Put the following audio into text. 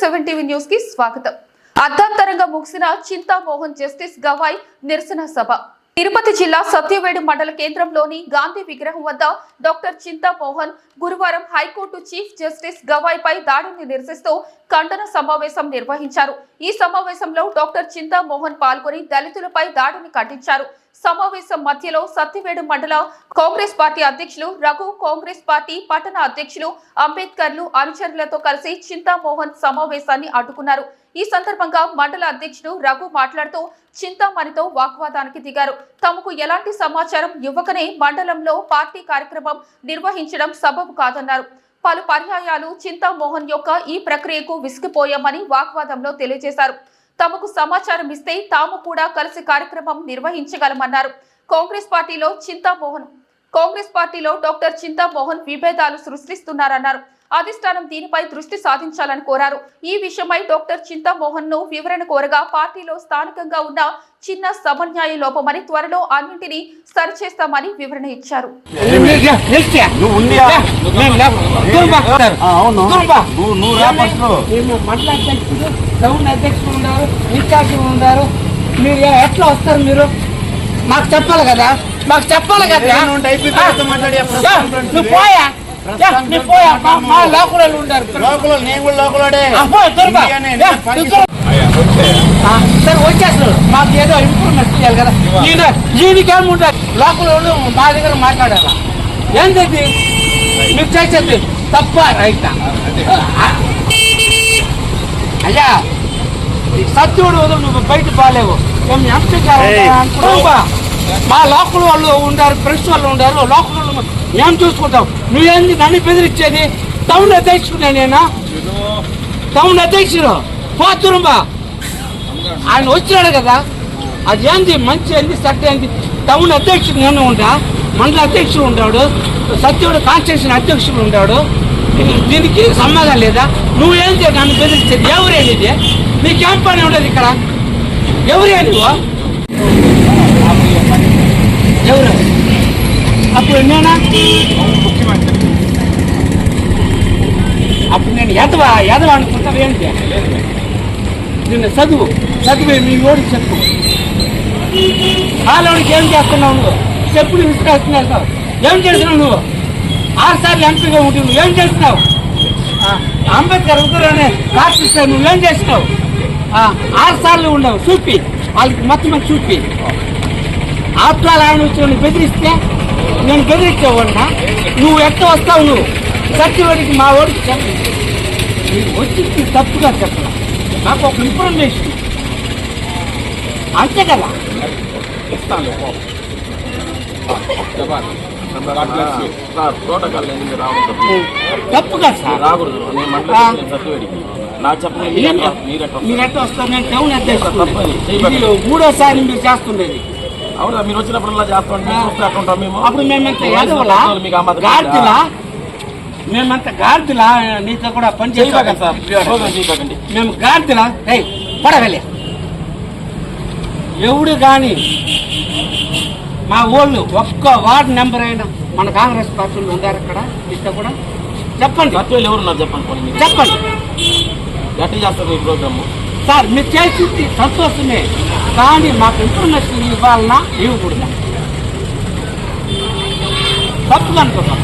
Seven TV న్యూస్కి స్వాగతం. అర్ధాంతరంగా ముగిసిన చింతామోహన్ జస్టిస్ గవాయ్ నిరసన సభ. తిరుపతి జిల్లా సత్యవేడు మండల కేంద్రంలోని గాంధీ విగ్రహం వద్ద డాక్టర్ చింతామోహన్ గురువారం high court chief justice Gavai పై దాడిని నిరసిస్తూ ఖండన సమావేశం నిర్వహించారు. ఈ సమావేశంలో డాక్టర్ చింతామోహన్ పాల్గొని దళితులపై దాడిని ఖండించారు. సమావేశం మధ్యలో సత్యవేడు మండల కాంగ్రెస్ పార్టీ అధ్యక్షులు రఘు కాంగ్రెస్ పార్టీ పట్టణ అధ్యక్షులు అంబేద్కర్లు అనుచరులతో కలిసి చింతామోహన్ సమావేశాన్ని అడ్డుకున్నారు. ఈ సందర్భంగా మండల అధ్యక్షుడు రఘు మాట్లాడుతూ చింతామణితో వాగ్వాదానికి దిగారు. తమకు ఎలాంటి సమాచారం ఇవ్వకనే మండలంలో పార్టీ కార్యక్రమం నిర్వహించడం సబబు కాదన్నారు. పలు పర్యాయాలు చింతామోహన్ యొక్క ఈ ప్రక్రియకు విసిగిపోయామని వాగ్వాదంలో తెలియజేశారు. తమకు సమాచారం ఇస్తే తాము కూడా కలిసి కార్యక్రమం నిర్వహించగలమన్నారు. కాంగ్రెస్ పార్టీలో చింతామోహన్ కాంగ్రెస్ పార్టీలో డాక్టర్ చింతామోహన్ విభేదాలు సృష్టిస్తున్నారన్నారు అధిష్టానం దీనిపై దృష్టి సాధించాలని కోరారు ఈ విషయమై డాక్టర్ చింతామోహన్ను వివరణ కోరగా పార్టీలో స్థానికంగా ఉన్న చిన్న సమన్యాయ లోపమని త్వరలో అన్నింటినీ సరిచేస్తామని వివరణ ఇచ్చారు ఉన్నారు మీరు ఎట్లా వస్తారు మీరు మాకు చెప్పాలి కదా? మాకు చెప్పాలి కదా? నువ్వు పోయా. యా, నువ్వు పోయా. మా- లోకలు లోకల్ నేను కూడా లోకలాడే. సరే వచ్చేస్తారు మాకు ఏదో ఇన్ఫర్మేషన్ ఇవ్వాలి కదా? ఈయన ఈయనకేముంటారు లోకల్ వాళ్ళు మా దగ్గర మాట్లాడాలా? ఏంటి ఇది? మీరు చేసేది తప్ప రైట్ అయ్యా సత్యుడు నువ్వు బయట బాలేవు. ఏయ్. మా లోకల్ వాళ్ళు ఉండారు ప్రెస్ వాళ్ళు ఉండారు లోకల్ వాళ్ళు ఏం చూసుకుంటాం. నువ్వేంది నన్ను బెదిరించేది? టౌన్ అధ్యక్షుడు నేనా? టౌన్ అధ్యక్షుడు. పోతురుంబా ఆయన వచ్చినాడు కదా. అది ఏంది మంచి ఏంది? సత్య ఏంది? టౌన్ అధ్యక్షుడు నేను ఉంటా మండల అధ్యక్షుడు ఉంటాడు సత్యుడు కాన్స్టిట్యూషన్ అధ్యక్షుడు ఉంటాడు దీనికి సమాధానం లేదా? నువ్వేంటి నన్ను బెదిరించేది? ఎవరేది నీకేం పని ఉండదు ఇక్కడ? ఎవరే నువ్వు ఎవరు? అప్పుడు నేనా? అప్పుడు నేను ఎదవా ఎదవా అనుకుంటావు ఏంటి? నిన్న చదువు. చదివి మీ ఓడికి చెప్పు. ఆలోడికి ఏం చేస్తున్నావు నువ్వు? చెప్పుడు విసిరేస్తున్నావు ఏం చేస్తున్నావు నువ్వు? ఆరు సార్లు ఎంపీగా ఉండి నువ్వు ఏం చేస్తున్నావు? ఆ, అంబేద్కర్ ఉత్తరానే రాసిస్తావు నువ్వేం చేస్తున్నావు? ఆరు సార్లు ఉండవు చూపి. వాళ్ళకి మొత్తం మీద చూపి. ఆత్మాలు ఆయన వచ్చి బెదిరిస్తే నేను బెదిరించేవాడినా నువ్వు ఎట్ట వస్తావు నువ్వు? సత్యవాడికి మా వాడికి చెప్పు. నీకు వచ్చి తప్పుగా చెప్పను. నాకు ఒక ఇన్ఫర్మేషన్ అంతే కదా? ప్రోటోకాల్ ఎందుకు రావడం తప్పు కదా సార్ రాకూడదు నేను మండలం సత్యవేడికి చెప్పండి వస్తారు టౌన్. అధ్యక్షుడు మూడోసారి మీరు చేస్తుండేది. అవునా? మీరు వచ్చినప్పుడల్లా చేస్తాం. మీరు చూస్తే అట్లా ఉంటాం మేము. అప్పుడు మేమంత యాదవలా? మేమంత నీతో కూడా పని చేయబాకండి సార్. మేము గార్దులా ఏయ్ పడగలే ఎవడు కానీ మా ఊళ్ళు ఒక్క వార్డు నెంబర్ అయినా మన కాంగ్రెస్ పార్టీలు ఉన్నారు అక్కడ ఇట్లా కూడా. చెప్పండి. సత్యవేలు ఎవరున్నారు చెప్పండి చెప్పండి. ఎట్లా చేస్తారు మీ ప్రోగ్రామ్? సార్ మీరు చేసింది సంతోషమే కానీ మాకు ఇన్ఫర్మేషన్ ఇవ్వాలన్నా ఇవ్వకూడదా. తప్పుగా అనుకుంటాం